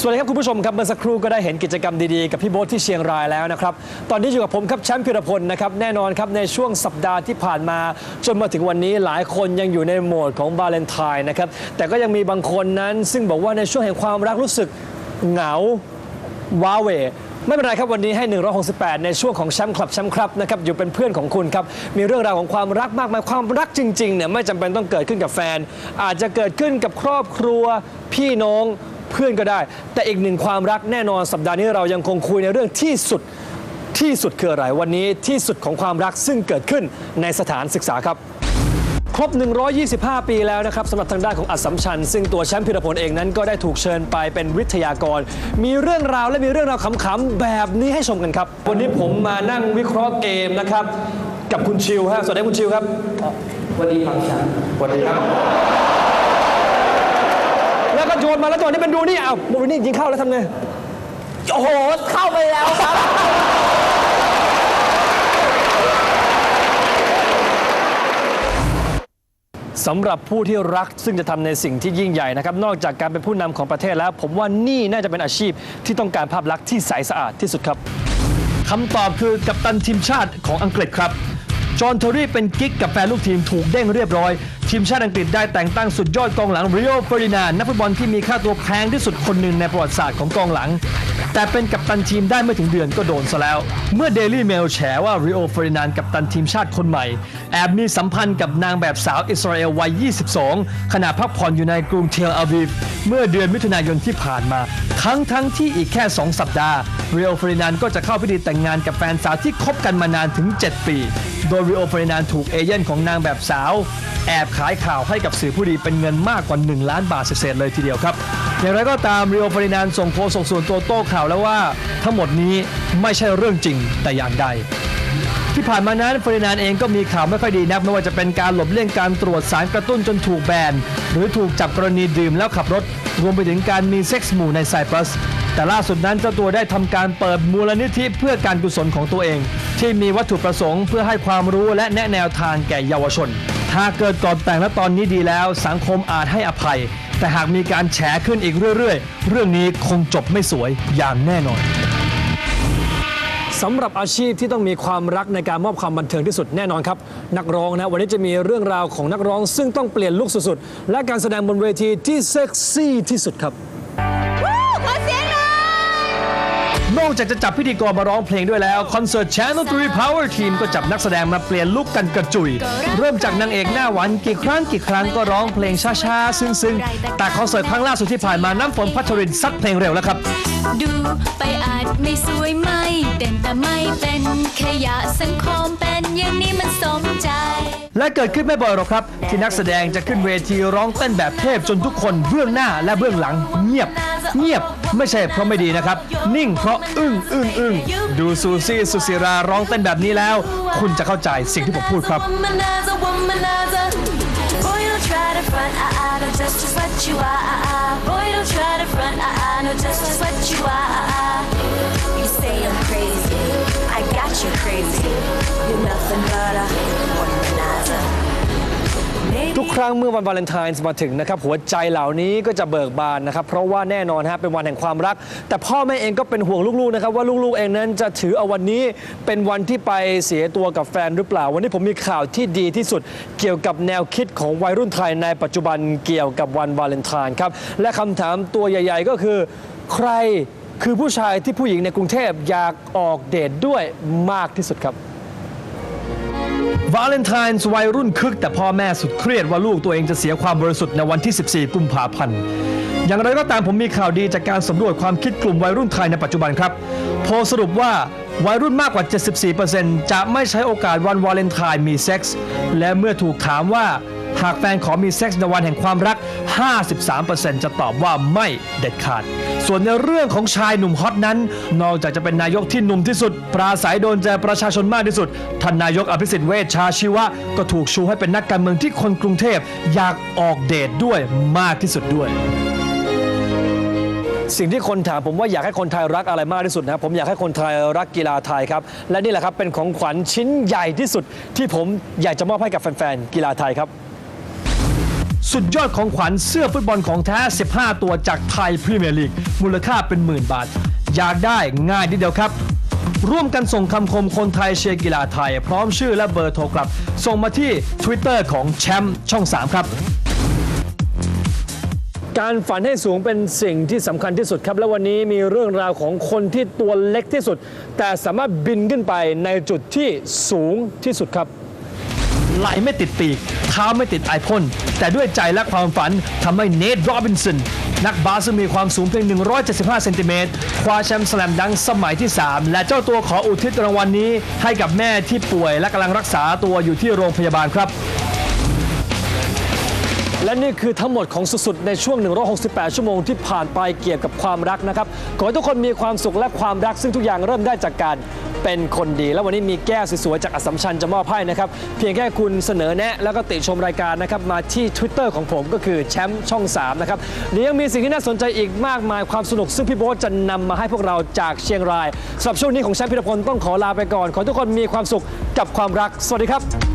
สวัสดีครับคุณผู้ชมครับเมื่อสักครู่ก็ได้เห็นกิจกรรมดีๆ กับพี่โบ๊ทที่เชียงรายแล้วนะครับ ตอนนี้อยู่กับผมครับแชมป์พิรพลนะครับแน่นอนครับในช่วงสัปดาห์ที่ผ่านมา จนมาถึงวันนี้หลายคนยังอยู่ในโหมดของวาเลนไทน์นะครับแต่ก็ยังมีบางคนนั้น ซึ่งบอกว่าในช่วงแห่งความรักรู้สึกเหงาว้าเหวไม่เป็นไรครับวันนี้ให้ 168 ในช่วงของแชมป์คลับแชมป์ครับนะครับอยู่เป็นเพื่อนของคุณครับ มีเรื่องราวของความรักมากมายความรักจริงๆเนี่ยไม่จำเป็นต้องเกิดขึ้นกับแฟน อาจจะเกิดขึ้นกับครอบครัวพี่น้อง เพื่อนก็ได้ แต่อีกหนึ่งความรักแน่นอนสัปดาห์นี้เรายังคงคุยในเรื่องที่สุดที่สุดคืออะไรวันนี้ที่สุดของความรักซึ่งเกิดขึ้นในสถานศึกษาครับ ครบ 125 ปีแล้วนะครับสำหรับทางด้านของอัสสัมชัญซึ่งตัวแชมป์พิรพลเองนั้นก็ได้ถูกเชิญไปเป็นวิทยากร มีเรื่องราวและมีเรื่องราวขำๆแบบนี้ให้ชมกันครับ วันนี้ผมมานั่งวิเคราะห์เกมนะครับ กับคุณชิวฮะสวัสดีคุณชิวครับวันนี้ฟังฉันสวัสดีครับ โยนมาแล้วตัวนี้เป็นดูนี่อ้าวโมวินี่ยิงเข้าแล้วทำไงโอ้โห เข้าไปแล้วครับ สำหรับผู้ที่รักซึ่งจะทำในสิ่งที่ยิ่งใหญ่นะครับ นอกจากการเป็นผู้นำของประเทศแล้ว ผมว่านี่น่าจะเป็นอาชีพที่ต้องการภาพลักษณ์ที่ใสสะอาดที่สุดครับ คำตอบคือกัปตันทีมชาติของอังกฤษครับ จอห์นเทอรี่เป็นกิ๊กกับแฟนลูกทีมถูกเด้งเรียบร้อย ทีมชาติอังกฤษได้แต่งตั้งสุดยอดกองหลังริโอเฟอร์ดินานนักฟุตบอลที่มีค่าตัวแพงที่สุดคนหนึ่งในประวัติศาสตร์ของกองหลัง แต่เป็นกัปตันทีมได้ไม่ถึงเดือนก็โดนซะแล้ว เมื่อเดลี่เมลแฉว่าริโอเฟอร์ดินานกัปตันทีมชาติคนใหม่ แอบมีสัมพันธ์กับนางแบบสาวอิสราเอลวัย 22 ขณะพักผ่อนอยู่ในกรุงเทลอาวีฟเมื่อเดือนมิถุนายนที่ผ่านมาทั้งทั้งที่อีกแค่ 2 สัปดาห์ริโอเฟอร์ดินานก็จะเข้าพิธีแต่งงานกับแฟนสาวที่คบกันมานานถึง 7 ปี โดยริโอเฟอร์ดินานถูกเอเย่นของนางแบบสาว แอบขายข่าวให้กับสื่อผู้ดีเป็นเงินมากกว่า 1 ล้านบาทเศษเลยทีเดียวครับ อย่างไรก็ตามริโอฟอร์ดินานส่งโฆษกส่วนตัวโต้ข่าวแล้วว่า ทั้งหมดนี้ไม่ใช่เรื่องจริงแต่อย่างใดที่ผ่านมานั้นเฟอร์ดินานเองก็มีข่าวไม่ค่อยดีนักไม่ว่าจะเป็นการหลบเลี่ยงการตรวจสารกระตุ้นจนถูกแบน หรือถูกจับกรณีดื่มแล้วขับรถ รวมไปถึงการมีเซ็กส์หมู่ในไซปรัส แต่ล่าสุดนั้นเจ้าตัวได้ทำการเปิดมูลนิธิเพื่อการกุศลของตัวเอง ที่มีวัตถุประสงค์เพื่อให้ความรู้และแนะแนวทางแก่เยาวชน หาเกิดก่อนแต่งและตอนนี้ดีแล้ว สังคมอาจให้อภัย แต่หากมีการแฉขึ้นอีกเรื่อยๆ เรื่องนี้คงจบไม่สวยอย่างแน่นอนสำหรับอาชีพที่ต้องมีความรักในการมอบความบันเทิงที่สุดแน่นอนครับ นักร้องนะวันนี้จะมีเรื่องราวของนักร้องซึ่งต้องเปลี่ยนลุคสุดๆ และการแสดงบนเวทีที่เซ็กซี่ที่สุดครับ อกจากจะจับพิธีกรมาร้องเพลงด้วยแล้วคอนเสิร์ต Channel 3 Power Team ก็จับนักแสดงมาเปลี่ยนลุคกันกระจุย เริ่มจากนางเอกหน้าหวานกี่ครั้งกี่ครั้งก็ร้องเพลงช้าๆ ซึ้งๆ แต่คอนเสิร์ตครั้งล่าสุดที่ผ่านมาน้ำฝนพัชรินซัดเพลงเร็วแล้วครับ ดูไปอาจไม่สวยไม่เด่นแต่ไม่เป็นขยะสังคมเป็นอย่างนี้มันสมใจ และเกิดขึ้นไม่บ่อยหรอกครับ ที่นักแสดงจะขึ้นเวทีร้องเต้นแบบเทพจนทุกคนเบื้องหน้าและเบื้องหลัง เงียบ เงียบ ไม่ใช่เพราะไม่ดีนะครับ นิ่งเพราะอึ้งอึ้งอึ้งดูซูซี่สุศิราร้องเต้นแบบนี้แล้ว คุณจะเข้าใจสิ่งที่ผมพูดครับ I got you ทุกครั้งเมื่อวันวาเลนไทน์มาถึงนะครับหัวใจเหล่านี้ก็จะเบิกบานนะครับเพราะว่าแน่นอนฮะเป็นวันแห่งความรัก แต่พ่อแม่เองก็เป็นห่วงลูกๆนะครับว่าลูกๆเองนั้นจะถือเอาวันนี้เป็นวันที่ไปเสียตัวกับแฟนหรือเปล่า วันนี้ผมมีข่าวที่ดีที่สุดเกี่ยวกับแนวคิดของวัยรุ่นไทยในปัจจุบันเกี่ยวกับวันวาเลนไทน์ครับและคำถามตัวใหญ่ ๆ ก็คือใครคือผู้ชายที่ผู้หญิงในกรุงเทพอยากออกเดทด้วยมากที่สุดครับ วาเลนไทน์วัยรุ่นคึก แต่พ่อแม่สุดเครียดว่าลูกตัวเองจะเสียความบริสุทธิ์ในวันที่ 14 กุมภาพันธ์ อย่างไรก็ตามผมมีข่าวดีจากการสำรวจความคิดกลุ่มวัยรุ่นไทยในปัจจุบันครับ โพสรุปว่าวัยรุ่นมากกว่า 74%จะไม่ใช้โอกาสวันวาเลนไทน์มีเซ็กส์และเมื่อถูกถามว่าหากแฟนขอมีเซ็กส์ในวันแห่งความรัก 53%จะตอบว่าไม่เด็ดขาด ส่วนในเรื่องของชายหนุ่มฮอตนั้น นอกจากจะเป็นนายกที่หนุ่มที่สุด ปราศัยโดนใจประชาชนมากที่สุด ท่านนายกอภิสิทธิ์เวชชาชีวะ ก็ถูกชูให้เป็นนักการเมืองที่คนกรุงเทพอยากออกเดทด้วยมากที่สุดด้วยสิ่งที่คนถามผมว่าอยากให้คนไทยรักอะไรมากที่สุดนะครับผมอยากให้คนไทยรักกีฬาไทยครับ และนี่แหละครับเป็นของขวัญชิ้นใหญ่ที่สุด ที่ผมอยากจะมอบให้กับแฟนๆกีฬาไทยครับ สุดยอดของขวัญเสื้อฟุตบอลของแท้ 15 ตัวจากไทยพรีเมียร์ลีก มูลค่าเป็นหมื่นบาท อยากได้ง่ายนิดเดียวครับ ร่วมกันส่งคำคมคนไทยเชียร์กีฬาไทย พร้อมชื่อและเบอร์โทรกลับ ส่งมาที่ Twitter ของแชมป์ช่อง 3 ครับการฝันให้สูงเป็นสิ่งที่สำคัญที่สุดครับ และวันนี้มีเรื่องราวของคนที่ตัวเล็กที่สุด แต่สามารถบินขึ้นไปในจุดที่สูงที่สุดครับ ไหลไม่ติดปีกเท้าไม่ติดไอพ่นแต่ด้วยใจและความฝันทำให้เนทโรบินสันนักบาสมีความสูงเพียง 175 เซนติเมตรคว้าแชมป์สแลมดังสมัยที่ 3 และเจ้าตัวขออุทิศรางวัลนี้ให้กับแม่ที่ป่วยและกำลังรักษาตัวอยู่ที่โรงพยาบาลครับ และนี่คือทั้งหมดของสุดๆ ในช่วง 168 ชั่วโมงที่ผ่านไปเกี่ยวกับความรักนะครับ ขอให้ทุกคนมีความสุขและความรักซึ่งทุกอย่างเริ่มได้จากการ เป็นคนดี แล้ววันนี้มีแก้วสวยๆจากอสสัมชัญจะมอบให้นะครับ เพียงแค่คุณเสนอแนะ แล้วก็ติชมรายการนะครับ มาที่ Twitter ของผมก็คือแชมป์ช่อง 3 นะครับเดี๋ยวยังมีสิ่งที่น่าสนใจอีกมากมายความสนุกซึ่งพี่โบ๊ทจะนำมาให้พวกเราจากเชียงรายสำหรับช่วงนี้ของแชมป์พิรพลต้องขอลาไปก่อน ขอทุกคนมีความสุขกับความรัก สวัสดีครับ